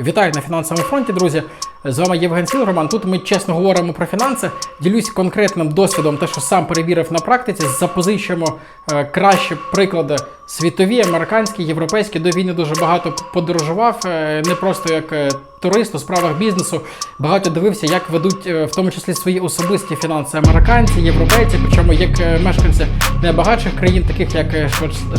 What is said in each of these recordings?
Вітаю на фінансовому фронті, друзі. З вами Євген Сілгроман. Тут ми чесно говоримо про фінанси. Ділюсь конкретним досвідом, те, що сам перевірив на практиці. Запозичуємо е, кращі приклади світові, американські, європейські. До війни дуже багато подорожував, е, не просто як е, турист у справах бізнесу. Багато дивився, як ведуть е, в тому числі свої особисті фінанси американці, європейці, причому як е, мешканці найбагатших країн, таких як е,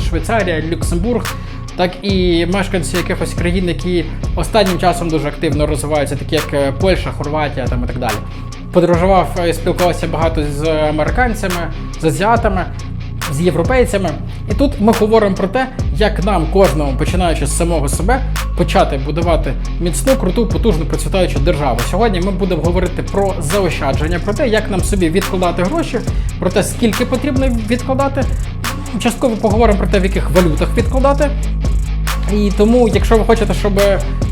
Швейцарія, Люксембург так і мешканці якихось країн, які останнім часом дуже активно розвиваються, такі як е, Польща, Хорватія там і так далі. Подорожував і спілкувався багато з американцями, з азіатами, з європейцями. І тут ми говоримо про те, як нам кожному, починаючи з самого себе, почати будувати міцну, круту, потужну процвітаючу державу. Сьогодні ми будемо говорити про заощадження, про те, як нам собі відкладати гроші, про те, скільки потрібно відкладати. Частково поговоримо про те, в яких валютах відкладати. І тому, якщо ви хочете, щоб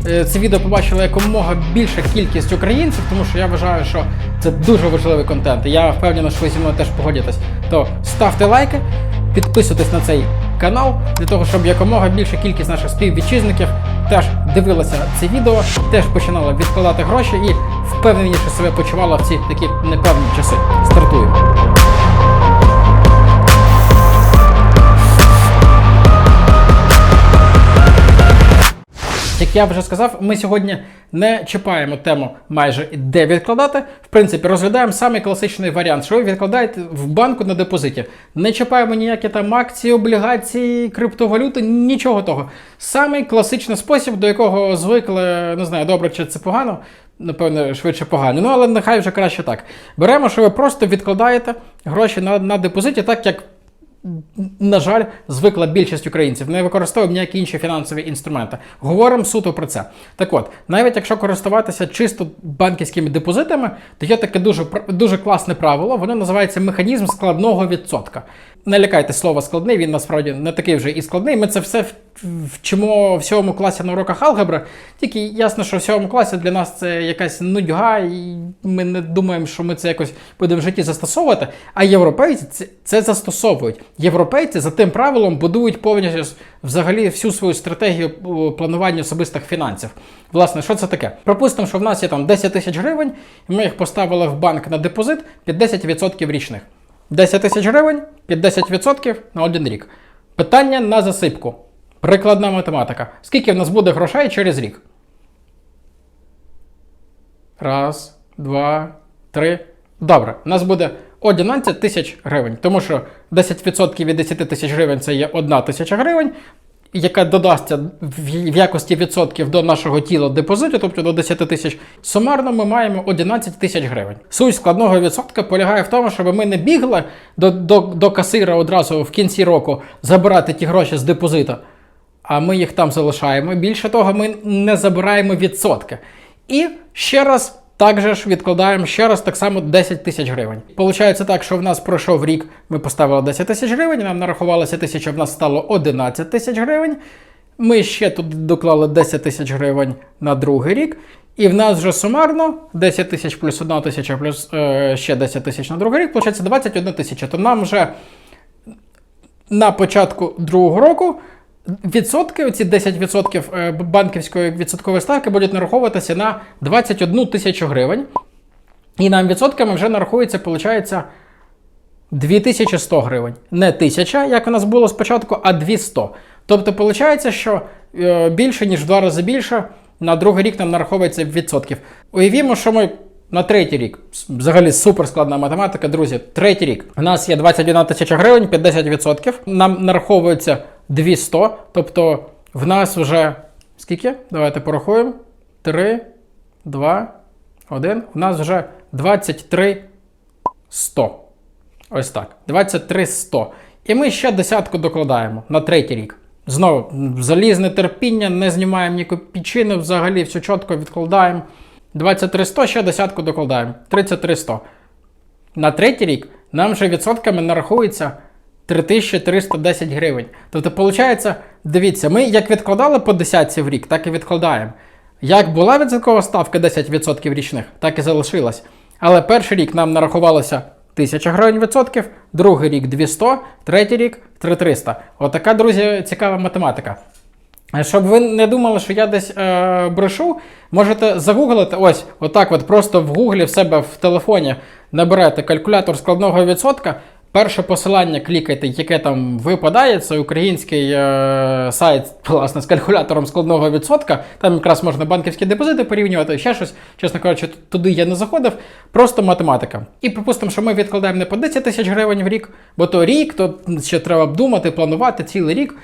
е, це відео побачила якомога більша кількість українців, тому що я вважаю, що це дуже важливий контент. і Я впевнений, що ви зі мною теж погодитесь, то ставте лайки, підписуйтесь на цей канал для того, щоб якомога більша кількість наших співвітчизників теж дивилася це відео, теж починала відкладати гроші і впевненіше себе почувала в ці такі непевні часи. Стартуємо. Як я вже сказав, ми сьогодні не чіпаємо тему майже де відкладати. В принципі, розглядаємо самий класичний варіант, що ви відкладаєте в банку на депозиті. Не чіпаємо ніякі там акції, облігації, криптовалюти, нічого того. Самий класичний спосіб, до якого звикли, не знаю, добре чи це погано. Напевно, швидше погано. Ну, але нехай вже краще так. Беремо, що ви просто відкладаєте гроші на, на депозиті, так як на жаль, звикла більшість українців. Не використовуємо ніякі інші фінансові інструменти. Говоримо суто про це. Так от, навіть якщо користуватися чисто банківськими депозитами, то є таке дуже дуже класне правило. Воно називається механізм складного відсотка. Не лякайте слова складний, він насправді не такий вже і складний. Ми це все вчимо в сьомому класі на уроках алгебри. Тільки ясно, що в сьомому класі для нас це якась нудьга, і ми не думаємо, що ми це якось будемо в житті застосовувати. А європейці це, це застосовують. Європейці за тим правилом будують повністю взагалі всю свою стратегію о, планування особистих фінансів. Власне, що це таке? Припустимо, що в нас є там 10 тисяч гривень, і ми їх поставили в банк на депозит під 10% річних. 10 тисяч гривень під 10% на один рік. Питання на засипку. Прикладна математика. Скільки в нас буде грошей через рік? Раз, два, три. Добре, у нас буде 11 тисяч гривень, тому що 10% від 10 тисяч гривень це є 1 тисяча гривень, яка додасться в якості відсотків до нашого тіла депозиту, тобто до 10 тисяч. Сумарно ми маємо 11 тисяч гривень. Суть складного відсотка полягає в тому, щоб ми не бігли до, до, до касира одразу в кінці року забирати ті гроші з депозиту, а ми їх там залишаємо. Більше того, ми не забираємо відсотки. І ще раз. Також ж відкладаємо ще раз так само 10 тисяч гривень. Получається так, що в нас пройшов рік, ми поставили 10 тисяч гривень, нам нарахувалося тисяча, в нас стало 11 тисяч гривень. Ми ще тут доклали 10 тисяч гривень на другий рік. І в нас вже сумарно 10 тисяч плюс 1 тисяча плюс е, ще 10 тисяч на другий рік, виходить 21 тисяча. То нам вже на початку другого року відсотки, оці 10% е, банківської відсоткової ставки будуть нараховуватися на 21 тисячу гривень. І нам відсотками вже нарахується, виходить, 2100 гривень. Не 1000, як у нас було спочатку, а 200. Тобто, виходить, що е, більше, ніж в два рази більше, на другий рік нам нараховується відсотків. Уявімо, що ми на третій рік, взагалі суперскладна математика, друзі, третій рік. У нас є 21 тисяча гривень, 50%. Нам нараховується 200, тобто в нас вже скільки? Давайте порахуємо. 3, 2, 1. У нас вже 23 100. Ось так. 23 100. І ми ще десятку докладаємо на третій рік. Знову залізне терпіння, не знімаємо ні копійчини, взагалі все чітко відкладаємо. 23 100, ще десятку докладаємо. 33 100. На третій рік нам вже відсотками нарахується 3310 гривень. Тобто, виходить, дивіться, ми як відкладали по десятці в рік, так і відкладаємо. Як була відсоткова ставка 10% річних, так і залишилась. Але перший рік нам нарахувалося 1000 гривень відсотків, другий рік 200, третій рік 3300. Отака, друзі, цікава математика. Щоб ви не думали, що я десь е, брешу, можете загуглити. Ось, отак, от просто в гуглі в себе в телефоні наберете калькулятор складного відсотка. Перше посилання клікайте, яке там випадає. Це український е, сайт власне, з калькулятором складного відсотка. Там якраз можна банківські депозити порівнювати, ще щось. Чесно кажучи, туди я не заходив. Просто математика. І припустимо, що ми відкладаємо не по 10 тисяч гривень в рік, бо то рік, то ще треба думати, планувати цілий рік.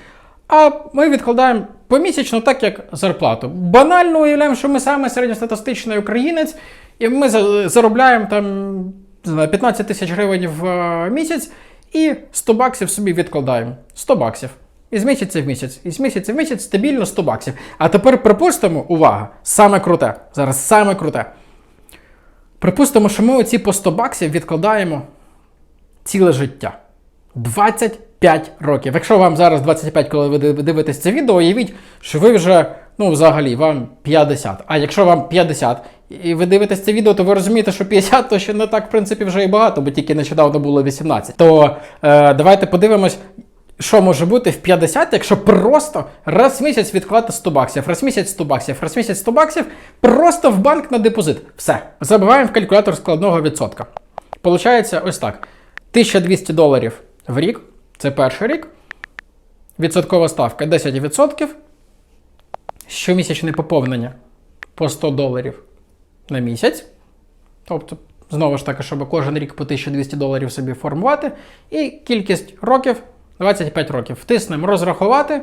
А ми відкладаємо помісячно, так як зарплату. Банально уявляємо, що ми саме середньостатистичний українець, і ми заробляємо там не знаю, 15 тисяч гривень в е, місяць і 100 баксів собі відкладаємо. 100 баксів. Із місяця в місяць, із місяця в місяць стабільно 100 баксів. А тепер припустимо, увага, саме круте. Зараз саме круте. Припустимо, що ми оці по 100 баксів відкладаємо ціле життя. 25 років. Якщо вам зараз 25, коли ви дивитесь це відео, уявіть, що ви вже, ну, взагалі, вам 50. А якщо вам 50 і ви дивитесь це відео, то ви розумієте, що 50 то ще не так, в принципі, вже і багато, бо тільки нещодавно було 18. То е, давайте подивимось. Що може бути в 50, якщо просто раз в місяць відклати 100 баксів, раз в місяць 100 баксів, раз в місяць 100 баксів, просто в банк на депозит. Все. Забиваємо в калькулятор складного відсотка. Получається ось так: 1200 доларів в рік, це перший рік. Відсоткова ставка 10%. Щомісячне поповнення по 100 доларів на місяць. Тобто, знову ж таки, щоб кожен рік по 1200 доларів собі формувати. І кількість років 25 років. Втиснемо розрахувати.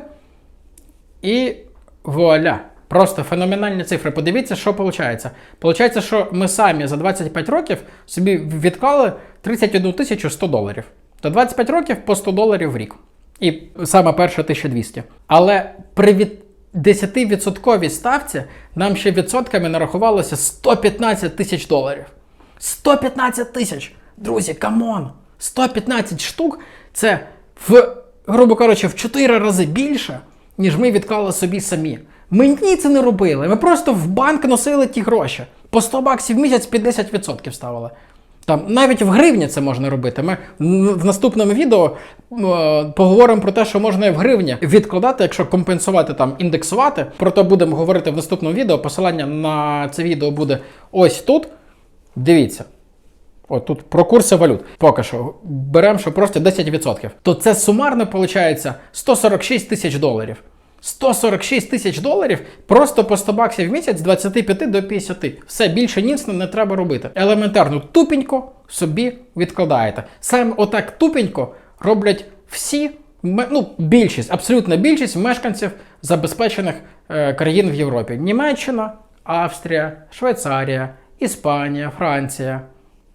І вуаля! Просто феноменальні цифри. Подивіться, що виходить. Получається, що ми самі за 25 років собі відклали 31 тисячу 100 доларів. То 25 років по 100 доларів в рік. І саме перша 1200. Але при від 10% ставці нам ще відсотками нарахувалося 115 тисяч доларів. 115 тисяч! Друзі, камон! 115 штук це в, грубо кажучи, в 4 рази більше, ніж ми відклали собі самі. Ми ні це не робили. Ми просто в банк носили ті гроші. По 100 баксів в місяць 50% ставили. Там навіть в гривні це можна робити. Ми в наступному відео е, поговоримо про те, що можна і в гривні відкладати, якщо компенсувати там, індексувати. Про це будемо говорити в наступному відео. Посилання на це відео буде ось тут. Дивіться. От тут про курси валют. Поки що беремо, що просто 10%. То це сумарно виходить 146 тисяч доларів. 146 тисяч доларів просто по 100 баксів в місяць з 25 до 50. Все більше ніц не треба робити. Елементарно тупенько собі відкладаєте. Саме отак тупенько роблять всі, ну, більшість, абсолютна більшість мешканців забезпечених е, країн в Європі: Німеччина, Австрія, Швейцарія, Іспанія, Франція.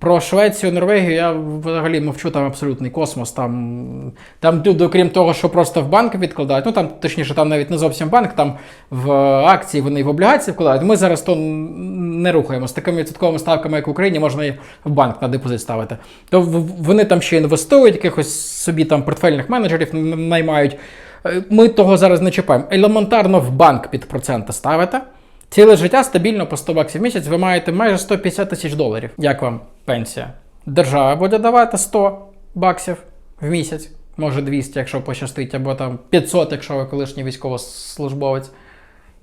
Про Швецію, Норвегію я взагалі мовчу, там абсолютний космос. Там, там люди, окрім того, що просто в банк відкладають, ну там точніше, там навіть не зовсім банк, там в акції вони в облігації вкладають. Ми зараз то не рухаємо. З такими відсотковими ставками, як в Україні, можна і в банк на депозит ставити. То вони там ще інвестують, якихось собі там портфельних менеджерів наймають. Е, Ми того зараз не чіпаємо. Елементарно в банк під проценти ставите. Ціле життя стабільно по 100 баксів в місяць ви маєте майже 150 тисяч доларів. Як вам пенсія? Держава буде давати 100 баксів в місяць, може 200, якщо пощастить, або там 500, якщо ви колишній військовослужбовець.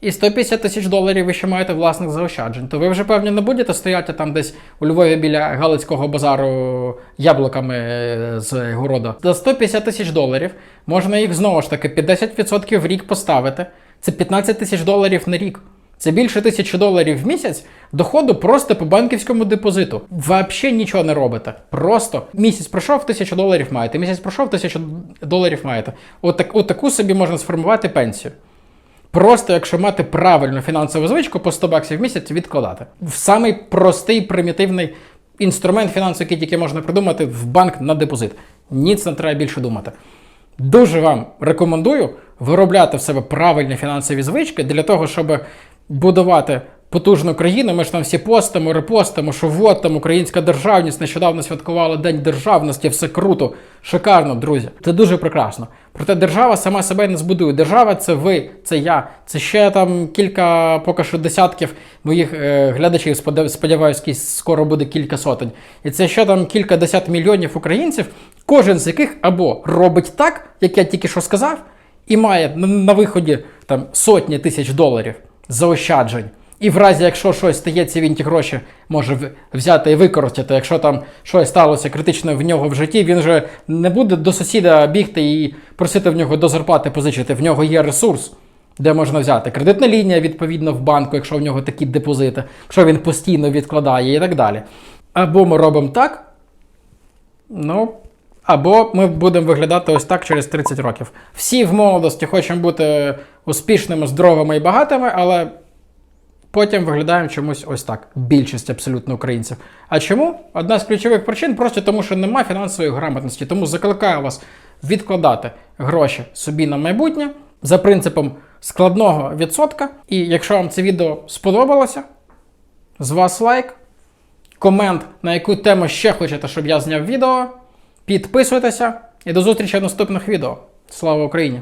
І 150 тисяч доларів ви ще маєте власних заощаджень. То ви вже певні не будете стояти там десь у Львові біля Галицького базару яблуками е, з городу. За 150 тисяч доларів можна їх знову ж таки під 10% в рік поставити. Це 15 тисяч доларів на рік. Це більше тисячі доларів в місяць доходу просто по банківському депозиту. Взагалі нічого не робите. Просто місяць пройшов, тисячу доларів маєте. Місяць пройшов, тисячу доларів маєте. Отак, отаку собі можна сформувати пенсію. Просто якщо мати правильну фінансову звичку по 100 баксів в місяць відкладати. В самий простий примітивний інструмент фінансовий, який тільки можна придумати в банк на депозит. Ніц не треба більше думати. Дуже вам рекомендую виробляти в себе правильні фінансові звички для того, щоб будувати потужну країну. Ми ж там всі постимо, репостимо, що вот там українська державність нещодавно святкувала День державності, все круто, шикарно, друзі. Це дуже прекрасно. Проте держава сама себе не збудує. Держава це ви, це я, це ще там кілька, поки що десятків моїх е, глядачів. якісь скоро буде кілька сотень. І це ще там кілька десят мільйонів українців, кожен з яких або робить так, як я тільки що сказав. і має на виході там сотні тисяч доларів заощаджень. І в разі, якщо щось стається, він ті гроші може взяти і використати. Якщо там щось сталося критично в нього в житті, він же не буде до сусіда бігти і просити в нього до зарплати позичити. В нього є ресурс, де можна взяти. Кредитна лінія, відповідно, в банку, якщо в нього такі депозити, якщо він постійно відкладає і так далі. Або ми робимо так, ну. Або ми будемо виглядати ось так через 30 років. Всі в молодості хочемо бути успішними, здоровими і багатими, але потім виглядаємо чомусь ось так. Більшість абсолютно українців. А чому? Одна з ключових причин просто тому, що немає фінансової грамотності. Тому закликаю вас відкладати гроші собі на майбутнє за принципом складного відсотка. І якщо вам це відео сподобалося, з вас лайк, комент, на яку тему ще хочете, щоб я зняв відео. Підписуйтеся і до зустрічі в наступних відео. Слава Україні!